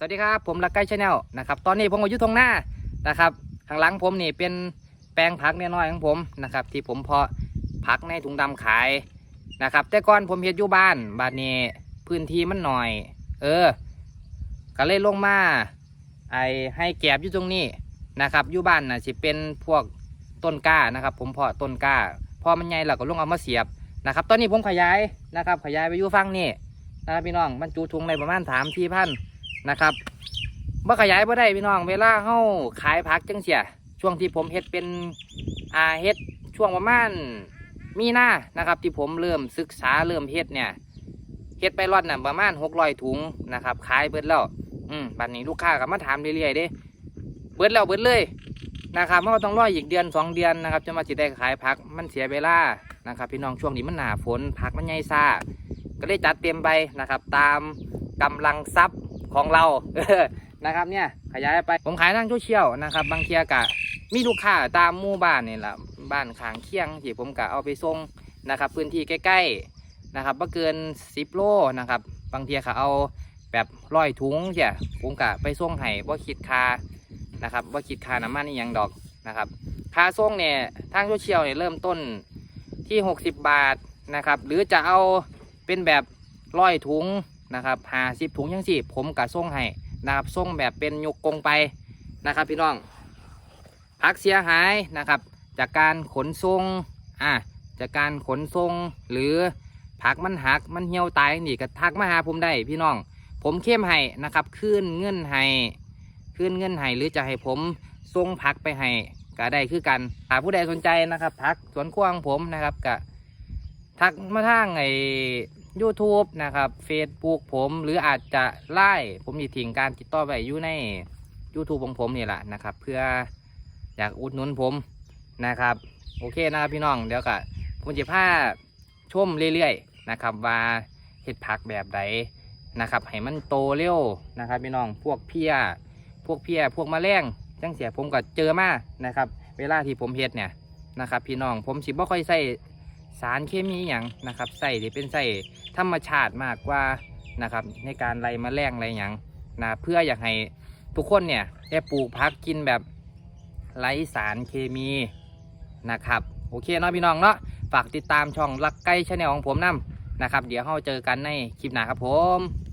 สวัสดีครับผมลักไก่ชาแนลนะครับตอนนี้ผมอยู่ตรงหน้านะครับข้างหลังผมนี่เป็นแปลงผักเน้อยของผมนะครับที่ผมเพาะผักในถุงดำขายนะครับแต่ก่อนผมเฮ็ดอยู่บ้านบ้านนี้พื้นที่มันหน่อย เออ ก็เลยลงมาไอให้แกบอยู่ตรงนี้นะครับอยู่บ้านน่ะสิเป็นพวกต้นกล้านะครับ ผมเพาะต้นกล้าพอมันใหญ่เราก็ลงเอามาเสียบนะครับ ตอนนี้ผมขยายนะครับ ขยายไปอยู่ฝั่งนี่นะครับพี่น้องบรรจุถุงในประมาณสามที่พัน นะครับบ่ขยายบ่ได้พี่น้องเวลาเฮาขายผักจังเสียช่วงที่ผมเฮ็ดเป็นอาเฮ็ดช่วงประมาณมีหน้านะครับ ที่ผมเริ่มศึกษาเริ่มเฮ็ดเนี่ยเฮ็ดไปรอดน่ะประมาณหกร้อยถุงนะครับขายเบิดแล้วอืมบัดนี้ลูกค้าก็มาถามเรื่อยๆเด้เบิดแล้วเบิดเลยนะครับมันก็ต้องรออีกเดือนสองเดือนนะครับจะมาสิได้ขายผักมันเสียเวลานะครับ พี่น้องช่วงนี้มันหนาฝนผักมันใหญ่ซ่าก็เลยจัดเต็มไปนะครับ ตามกำลังทรัพย์ ของเรานะครับเนี่ยขยายไปผมขายทางโซเชียลนะครับ บางเทียกะมีลูกค้าตามหมู่บ้านนี่แหละบ้านขางเคียงที่ผมกะเอาไปส่งนะครับ พื้นที่ใกล้ๆนะครับบ่เกิน10โลนะครับ บางเทียเขาเอาแบบร้อยถุงเสียผมกะไปส่งให้บ่คิดค่านะครับบ่คิดค่าน้ำมันนี่ยังดอกนะครับค่าส่งเนี่ยทางโซเชียลเนี่ยเริ่มต้นที่ 60 บาทนะครับ หรือจะเอาเป็นแบบร้อยถุง นะครับหาสิบถุงยังสิผมกะส่งให้นะครับส่งแบบเป็นยกกงไปนะครับ พี่น้องพักเสียหายนะครับ จากการขนส่งอะจากการขนส่งหรือผักมันหักมันเหี่ยวตายนี่ก็ทักมาหาผมได้พี่น้อง ผมเข้มให้นะครับขึ้นเงื่อนให้ขึ้นเงื่อนให้หรือจะให้ผมส่งผักไปให้ก็ได้คือกันหากผู้ใดสนใจนะครับทักสวนกว้างผมนะครับก็ทักมาทางไอ YouTube นะครับ Facebook ผมหรืออาจจะไล่ผมมีทิ้งการติดต่อไว้อยู่ใน YouTube ของผมนี่แหละนะครับ เพื่ออยากอุดหนุนผมนะครับ โอเคนะครับพี่น้องเดี๋ยวก็ผมจะพาชมเรื่อยๆนะครับว่าเห็ดผักแบบใดนะครับให้มันโตเร็วนะครับพี่น้องพวกเพียพวกเพียพวกมแมลงจังเสียผมก็เจอมานะครับ เวลาที่ผมเฮ็ดเนี่ยนะครับ พี่น้องผมสิบ่ค่อยใส่ สารเคมีอย่างนะครับใส่ที่เป็นใส่ธรรมชาติมากกว่านะครับ ในการไล่แมลงอะไรอย่างนะเพื่ออยากให้ทุกคนเนี่ยได้ปลูกพักกินแบบไร้สารเคมีนะครับโอเคเนาะพี่น้องเนาะฝากติดตามช่องลักไก่ชาแนลของผมนํนะครับ เดี๋ยวเราเจอกันในคลิปหน้าครับผม